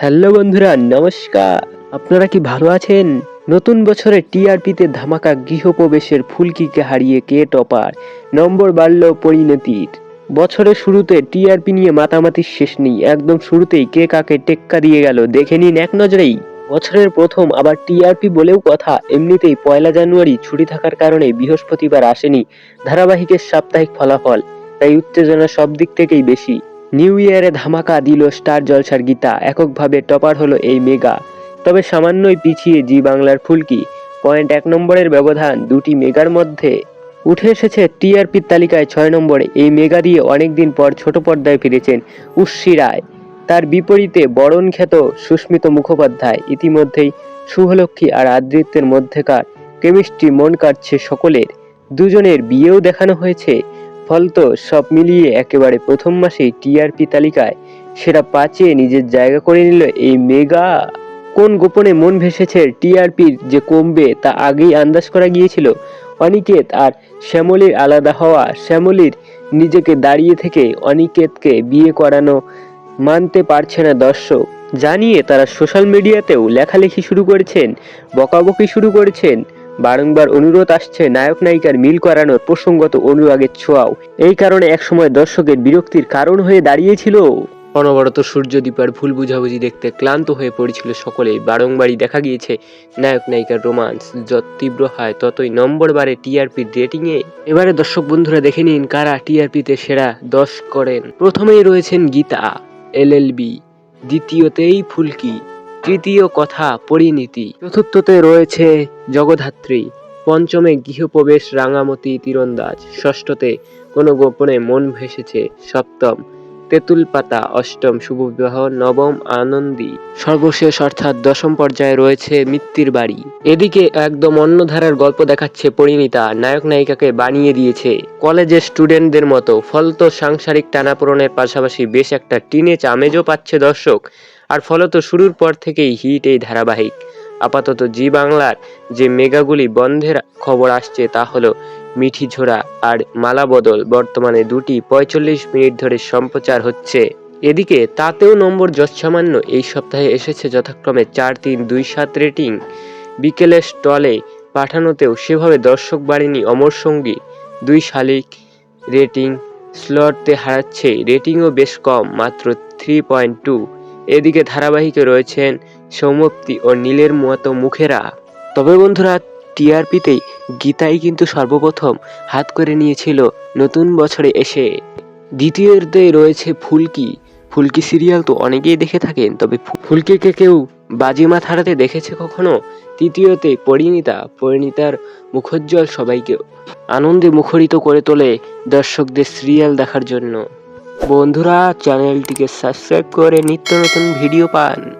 Hello বন্ধুরা, নমস্কার। আপনারা কি ভালো আছেন? নতুন বছরে টিআরপিতে ধামাকা গৃহপ্রবেশের ফুলকিকে হারিয়ে কে টপার? নম্বর বাড়ল পরিণতির। বছরের শুরুতে টিআরপি নিয়ে মাতামাতির শেষ নেই। একদম শুরুতেই কে কাকে টেক্কা দিয়ে গেল দেখে নিন এক নজরেই। বছরের প্রথম আবার টিআরপি বলেও কথা, এমনিতেই পয়লা জানুয়ারি ছুটি থাকার কারণে বৃহস্পতিবার আসেনি ধারাবাহিকের সাপ্তাহিক ফলাফল, তাই উত্তেজনা সব দিক থেকেই বেশি। নিউ ইয়ারে ধামাকা দিল স্টার জলসার গীতা। এককভাবে টপার হলো এই মেগা। তবে সামান্যই পিছিয়ে জি বাংলার ফুলকি। পয়েন্ট এক নম্বরের ব্যবধান দুটি মেগার মধ্যে। উঠে এসেছে টিআরপির তালিকায় ছয় নম্বরে। এই মেগা দিয়ে অনেকদিন পর ছোট পর্দায় ফিরেছেন উর্ষি রায়। তার বিপরীতে বরণ খ্যাত সুস্মিত মুখোপাধ্যায়। ইতিমধ্যেই শুভলক্ষ্মী আর আদৃত্যের মধ্যেকার কেমিস্ট্রি মন কাটছে সকলের। দুজনের বিয়েও দেখানো হয়েছে। ফলতো সব মিলিয়ে একেবারে প্রথম মাসেই টিআরপি তালিকায় সেরা পাঁচে নিজের জায়গা করে নিল এই মেগা। কোন গোপনে মন ভেসেছে টিআরপির যে কমবে তা আগেই আন্দাজ করা গিয়েছিল। অনিকেত আর শ্যামলীর আলাদা হওয়া, শ্যামলীর নিজেকে দাঁড়িয়ে থেকে অনিকেতকে বিয়ে করানো মানতে পারছে না দর্শক। জানিয়ে তারা সোশ্যাল মিডিয়াতেও লেখালেখি শুরু করেছেন, বকাবকি শুরু করেছেন বারংবার অনুরোধ আসছে নায়ক নায়িকার মিল করানোর প্রসঙ্গত অনুরাগের ছোঁয়াও। এই কারণে একসময় দর্শকের বিরক্তির কারণ হয়ে দাঁড়িয়েছিল। অনবরত সূর্যদীপার ভুল বুঝাবুঝি দেখতে ক্লান্ত হয়ে পড়েছিল সকলে বারংবারই দেখা গিয়েছে নায়ক নায়িকার রোমান্স। যত তীব্র হয় ততই নম্বর বারে টিআরপির রেটিংয়ে। এবারে দর্শক বন্ধুরা দেখে নিন কারা টিআরপিতে সেরা দশ করেন। প্রথমেই রয়েছেন গীতা, এলএলবি, দ্বিতীয়তেই ফুলকি। তৃতীয় কথা, পরিণীতি। চতুর্থতে রয়েছে জগধাত্রী। পঞ্চমে গৃহপ্রবেশ রাঙামতি তীরন্দাজ। ষষ্ঠতে কোনো গোপনে মন ভেসেছে সপ্তম। তেঁতুল পাতা, অষ্টম শুভ বিবাহ, নবম আনন্দী। সর্বশেষ অর্থাৎ দশম পর্যায়ে রয়েছে মৃত্যুর বাড়ি। এদিকে একদম অন্য ধারার গল্প দেখাচ্ছে পরিণীতা। নায়ক নায়িকাকে বানিয়ে দিয়েছে। কলেজের স্টুডেন্টদের মতো ফলত সাংসারিক টানাপোড়নের পাশাপাশি বেশ একটা টিনেজ আমেজও পাচ্ছে দর্শক। আর ফলত শুরুর পর থেকেই হিট এই ধারাবাহিক। আপাতত জি বাংলার যে মেগাগুলি বন্ধের খবর আসছে তা হলো মিঠি ঝোড়া আর মালা বদল। বর্তমানে দুটি পঁয়তাল্লিশ মিনিট ধরে সম্প্রচার হচ্ছে। এদিকে তাতেও নম্বর যৎসামান্য এই সপ্তাহে এসেছে যথাক্রমে চার তিন দুই সাত রেটিং। বিকেলে স্টলে পাঠানোতেও সেভাবে দর্শক বাড়েনি অমর সঙ্গী। দুই শালিক রেটিং স্লটতে হারাচ্ছে, রেটিংও বেশ কম, মাত্র থ্রি পয়েন্ট টু এদিকে ধারাবাহিকে রয়েছেন সৌমপ্তি ও নীলের মতো মুখেরা। তবে বন্ধুরা, টিআরপিতেই গীতাই কিন্তু সর্বপ্রথম হাত করে নিয়েছিল নতুন বছরে এসে। দ্বিতীয়তে রয়েছে ফুলকি। ফুলকি সিরিয়াল তো অনেকেই দেখে থাকেন, তবে ফুলকিকে কেউ বাজিমাত হারাতে দেখেছে কখনো? তৃতীয়তে পরিণীতা। পরিণীতার মুখোজ্জ্বল সবাইকে আনন্দে মুখরিত করে তোলে দর্শকদের সিরিয়াল দেখার জন্য। বন্ধুরা চ্যানেলটিকে সাবস্ক্রাইব করে নিত্য নতুন ভিডিও পান।